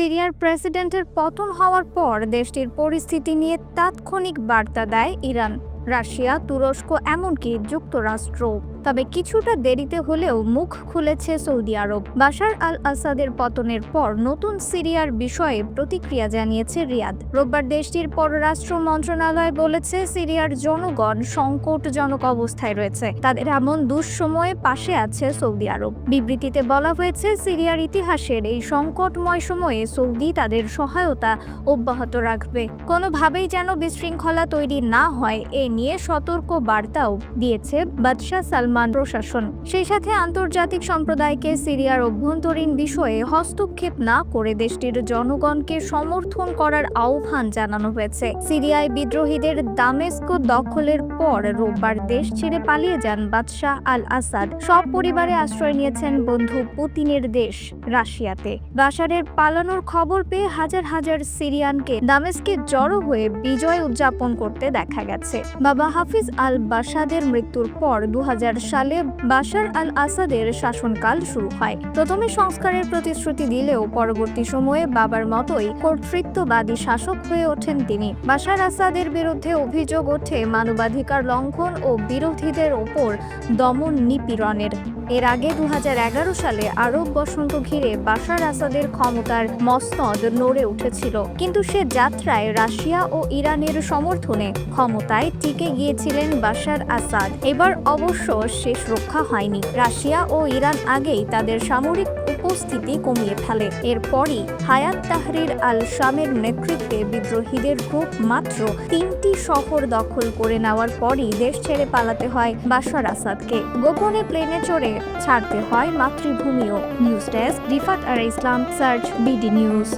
সিরিয়ার প্রেসিডেন্টের পতন হওয়ার পর দেশটির পরিস্থিতি নিয়ে তাৎক্ষণিক বার্তা দেয় ইরান। রাশিয়া, তুরস্ক এমনকি যুক্তরাষ্ট্র। তবে কিছুটা দেরিতে হলেও মুখ খুলেছে সৌদি আরব। বাশার আল আসাদের পতনের পর নতুন সিরিয়ার বিষয়ে প্রতিক্রিয়া জানিয়েছে রিয়াদ। রোববার দেশটির পররাষ্ট্র মন্ত্রণালয় বলেছে, সিরিয়ার জনগণ সংকটজনক অবস্থায় রয়েছে। তাদের এমন দুঃসময়ে পাশে আছে সৌদি আরব। বিবৃতিতে বলা হয়েছে, সিরিয়ার ইতিহাসের এই সংকটময় সময়ে সৌদি তাদের সহায়তা অব্যাহত রাখবে। কোনোভাবেই যেন বিশৃঙ্খলা তৈরি না হয়, এ নিয়ে সতর্ক বার্তাও দিয়েছে বাদশাহ সালমান প্রশাসন। সেই সাথে আন্তর্জাতিক সম্প্রদায়কে সিরিয়ার অভ্যন্তরীণ বিষয়ে হস্তক্ষেপ না করে দেশটির জনগণকে সমর্থন করার আহ্বান জানানো হয়েছে। সিরিয়ায় বিদ্রোহীদের দামেস্ক দখলের পর রোববার দেশ ছেড়ে পালিয়ে যান বাদশাহ আল আসাদ সব পরিবারে আশ্রয় নিয়েছেন বন্ধু পুতিনের দেশ রাশিয়াতে। বাশারের পালানোর খবর পেয়ে হাজার হাজার সিরিয়ানকে দামেস্কে জড়ো হয়ে বিজয় উদযাপন করতে দেখা গেছে। বাবা হাফিজ আল বাসাদের মৃত্যুর পর দু হাজার সালে বাশার আল আসাদের শাসনকাল শুরু হয়। প্রথমে সংস্কারের প্রতিশ্রুতি দিলেও পরবর্তী সময়ে বাবার মতোই কর্তৃত্ববাদী শাসক হয়ে ওঠেন তিনি। বাশার আসাদের বিরুদ্ধে অভিযোগ ওঠে মানবাধিকার লঙ্ঘন ও বিরোধীদের ওপর দমন নিপীড়নের। এর আগে দু হাজার এগারো সালে আরব বসন্ত ঘিরে বাশার আসাদের ক্ষমতার মসনদ নড়ে উঠেছিল। কিন্তু সে যাত্রায় রাশিয়া ও ইরানের সমর্থনে ক্ষমতায় টিকে গিয়েছিলেন বাশার আসাদ। এবার অবশ্য শেষ রক্ষা হয়নি। রাশিয়া ও ইরান আগেই তাদের সামরিক উপস্থিতি কমিয়ে ফেলে। এরপরই হায়াত তাহরির আল শামের নেতৃত্বে বিদ্রোহীদের গ্রুপ মাত্র তিনটি শহর দখল করে নেওয়ার পরই দেশ ছেড়ে পালাতে হয় বাশার আসাদকে। গোপনে প্লেনে চড়ে ছাড়তে হয় মাতৃভূমিও। নিউজ ডেস্ক রিফাত আর ইসলাম, সার্চ বিডি নিউজ।